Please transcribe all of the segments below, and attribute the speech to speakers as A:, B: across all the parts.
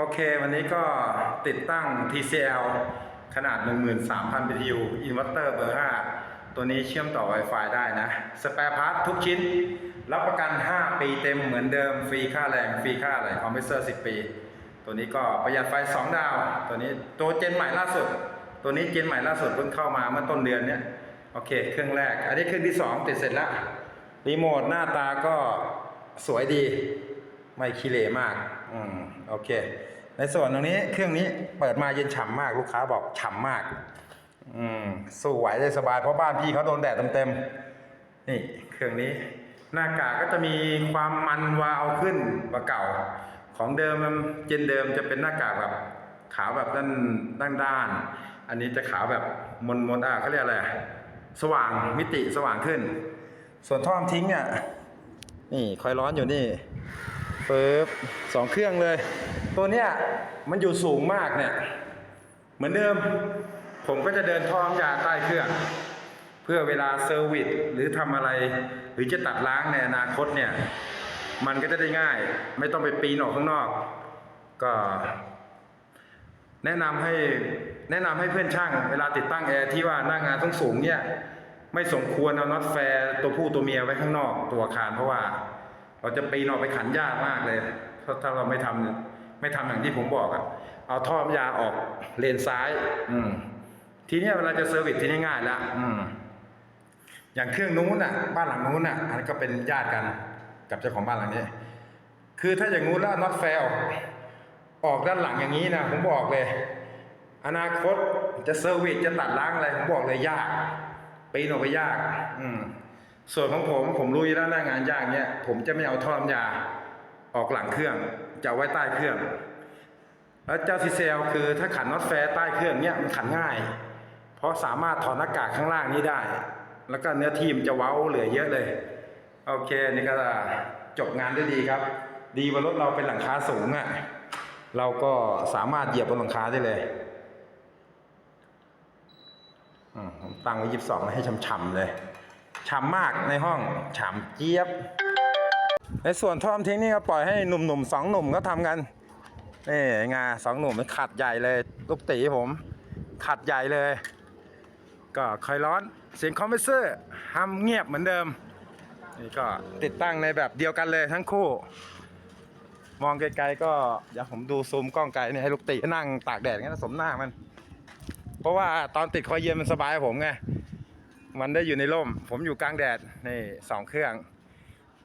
A: โอเค วันนี้ก็ติดตั้ง TCL ขนาด 13,000 BTU อินเวอร์เตอร์เบอร์ 5 ตัวนี้เชื่อมต่อ Wi-Fi ได้นะสแปร์พาร์ททุกชิ้น รับประกัน 5 ปีเต็มเหมือนเดิม ฟรีค่าแรง ฟรีค่าอะไรคอมเพรสเซอร์ 10 ปี ตัวนี้ก็ประหยัดไฟ 2 ดาว ตัวนี้ตัวเจนใหม่ล่าสุด ตัวนี้เจนใหม่ล่าสุดเพิ่งเข้ามาเมื่อต้นเดือนเนี้ย โอเค เครื่องแรก อันนี้เครื่องที่ 2 ติดเสร็จแล้ว รีโมทหน้าตาก็สวยดี ไม่ขี้เหร่มาก อืมโอเค ในส่วนตรงนี้เครื่องนี้เปิดมาเย็นฉ่ำมากลูกค้าบอกฉ่ำมาก อืมสู้ไหวได้สบายเพราะบ้านพี่เขาโดนแดดเต็มๆนี่เครื่องนี้ หน้ากากก็จะมีความมันวาวขึ้นกว่าเก่า ของเดิมเจนเดิมจะเป็นหน้ากากแบบขาวแบบด้านด้านด้านๆอันนี้จะขาวแบบมนมนๆอะเขาเรียกอะไร สว่างมิติสว่างขึ้น ส่วนท่อมทิ้งเนี่ยนี่คอยร้อนอยู่นี่ ปึ๊บสองเครื่องเลย ตัวเนี้ยมันอยู่สูงมากเนี่ย เหมือนเดิม ผมก็จะเดินท่อน้ำยาใต้เครื่อง เพื่อเวลาเซอร์วิสหรือทำอะไร หรือจะตัดล้างในอนาคตเนี่ย มันก็จะได้ง่าย ไม่ต้องไปปีนออกข้างนอก ก็ แนะนำให้แนะนำให้เพื่อนช่าง เวลาติดตั้งแอร์ที่ว่าหน้างานต้องสูงเนี่ยไม่สมควรเอาน็อตแฟร์ตัวผู้ตัวเมียไว้ข้างนอกตัวอาคารเพราะว่า เราจะปีนออกไปขันยากมากเลยถ้าถ้าเราไม่ทำไม่ทำอย่างที่ผมบอกอะเอาท่อน้ำยาออกเลนซ้าย อืม ทีเนี้ยเวลาจะเซอร์วิสที่นี่ง่ายละอืม อย่างเครื่องนู้นน่ะ บ้านหลังนู้นน่ะ อันนนก็เป็นญาติกันกับเจ้าของบ้านหลังนี้ คือถ้าอย่างงู้นแล้วน็อตแฟร์ออกออกด้านหลังอย่างนี้นะผมบอกเลย อนาคตจะเซอร์วิสจะตัดล้างอะไรผมบอกเลยยากปีนออกไปยาก อืม ส่วนของผมผมรู้อยู่แล้วหน้างานยากเนี่ยผมจะไม่เอาท่อน้ำยาออกหลังเครื่องจะไว้ใต้เครื่อง แล้วเจ้าซีเซลคือถ้าขันน็อตแฟร์ใต้เครื่องเนี่ยมันขันง่าย เพราะสามารถถอดหน้ากากข้างล่างนี้ได้ แล้วก็เนื้อทีมจะเว้าเหลือเยอะเลย โอเคนี่ก็จบงานได้ดีครับ ดีว่ารถเราเป็นหลังคาสูงอะ่ะเราก็สามารถเหยียบบนหลังคาได้เลยอืมผมตั้งไว้ยี่สิบสองให้ช่ำๆเลย ฉ่ำมากในห้องฉ่ำเจี๊ยบ ในส่วนท่อมทิ้งนี่ก็ปล่อยให้หนุ่มๆสองหนุ่มก็ทำกันนี่งาสองหนุ่มมันขัดใหญ่เลย ลูกตีผม ขัดใหญ่เลย ก็คอยร้อนเสียงคอมเพรสเซอร์ห้ามเงียบเหมือนเดิมนี่ก็ติดตั้งในแบบเดียวกันเลยทั้งคู่ มองไกลๆก็เดี๋ยวผมดูซูมกล้องไกลนี่ให้ลูกตีนั่งตากแดดงั้นสมหน้ามัน เพราะว่าตอนติดคอยเย็นมันสบายผมไง มันได้อยู่ในร่ม ผมอยู่กลางแดดนี่สองเครื่อง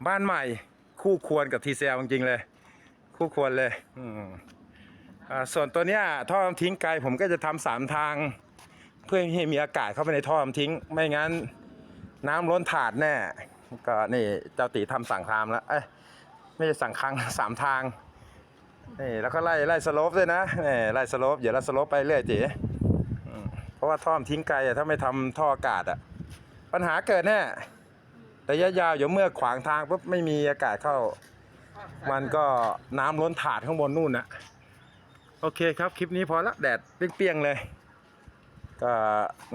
A: บ้านใหม่คู่ควรกับทีเซลจริงๆเลย คู่ควรเลยอืมอ่าส่วนตัวเนี้ยท่อทิ้งไกลผมก็จะทำสามทาง เพื่อให้มีอากาศเข้าไปในท่อทิ้ง ไม่งั้นน้ำล้นถาดแน่ ก็นี่เจ้าตีทำสั่งทามแล้วเอ้ยไม่ใช่สั่งครั้งสามทางนี่แล้วก็ไล่ไล่สโลปด้วยนะนี่ไล่สโลปเดี๋ยวไล่สโลปไปเรื่อยจีเพราะว่าท่อมทิ้งไกลอะถ้าไม่ทำท่ออากาศอะ ปัญหาเกิดแน่ระยะยาวเดี๋ยวเมื่อขวางทางปุ๊บไม่มีอากาศเข้า มันก็น้ำล้นถาดข้างบนนู่นนะโอเคครับ คลิปนี้พอละแดดเปรี้ยงๆเลย ก็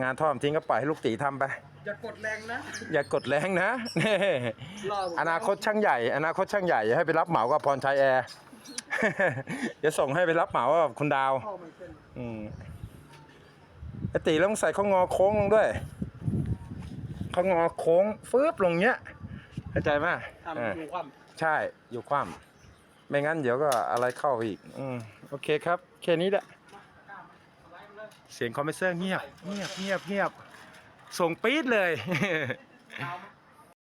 A: งานท่อมทิ้งก็ปล่อยให้ลูกตีทำไป
B: อย่ากดแรงนะ
A: อย่ากดแรงนะนี่
B: รอผม
A: อนาคตช่างใหญ่ อนาคตช่างใหญ่อย่าให้ไปรับเหมากับพรชัยแอร์เดี๋ยวส่งให้ไปรับเหมากับคุณดาว
B: เข้ามันเป็น
A: อืมไอตีต้องใส่ข้องอโค้งลงด้วย ขางอโค้งฟืบลงเนี้ยเข้าใจไหม
B: ทำ
A: อ
B: ยู่คว่ำ
A: ใช่อยู่คว่ำไม่งั้นเดี๋ยวก็อะไรเข้าอีก อืมโอเคครับแค่นี้แหละเสียงคอมเพรสเซอร์เงียบเงียบเงียบเงียบส่งปี๊ดเลย